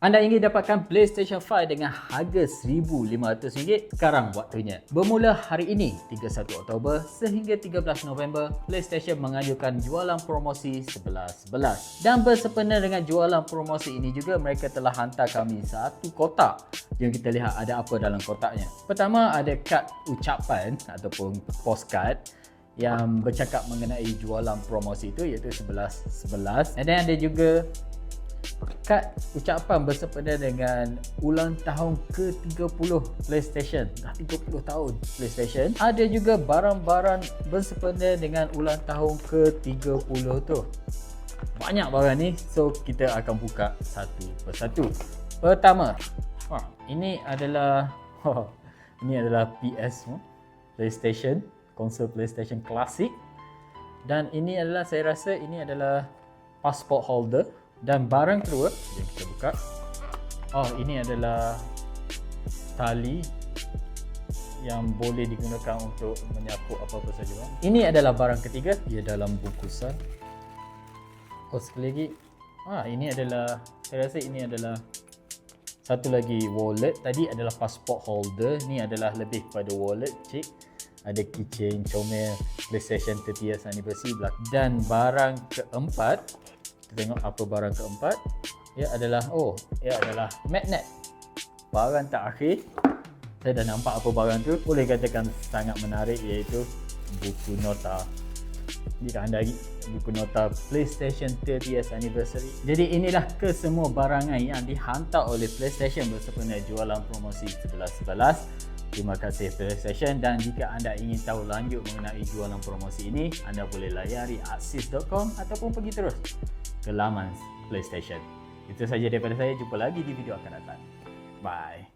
Anda ingin dapatkan PlayStation 5 dengan harga RM1,500? Sekarang waktunya. Bermula hari ini, 31 Oktober sehingga 13 November, PlayStation mengajukan jualan promosi 11-11. Dan bersempena dengan jualan promosi ini juga, mereka telah hantar kami satu kotak yang kita lihat ada apa dalam kotaknya. Pertama, ada kad ucapan ataupun postcard yang bercakap mengenai jualan promosi itu iaitu 11-11. And then ada juga kad ucapan bersempena dengan ulang tahun ke-30 PlayStation. Dah 30 tahun PlayStation. Ada juga barang-barang bersempena dengan ulang tahun ke-30 tu. Banyak barang ni. So kita akan buka satu persatu. Pertama, wah, ini adalah oh, ini adalah PS PlayStation, konsol PlayStation klasik. Dan ini adalah saya rasa ini adalah passport holder dan barang kedua yang kita buka oh ini adalah tali yang boleh digunakan untuk menyapu apa-apa saja. Ini adalah barang ketiga ia dalam bungkusan oh sekali lagi. Ah ini adalah saya rasa ini adalah satu lagi wallet. Tadi adalah passport holder. Ni adalah lebih kepada wallet cik. Ada keychain comel PlayStation 30 years anniversary dan barang keempat kita tengok apa barang keempat. Ia adalah oh ia adalah magnet. Barang terakhir. Saya dah nampak apa barang tu. Boleh katakan sangat menarik iaitu buku nota. Jika anda buku nota PlayStation 30th anniversary. Jadi inilah kesemua barangan yang dihantar oleh PlayStation bersempena jualan promosi 11-11 Terima kasih PlayStation dan jika anda ingin tahu lanjut mengenai jualan promosi ini, anda boleh layari axis.com ataupun pergi terus ke laman PlayStation. Itu saja daripada saya. Jumpa lagi di video akan datang. Bye.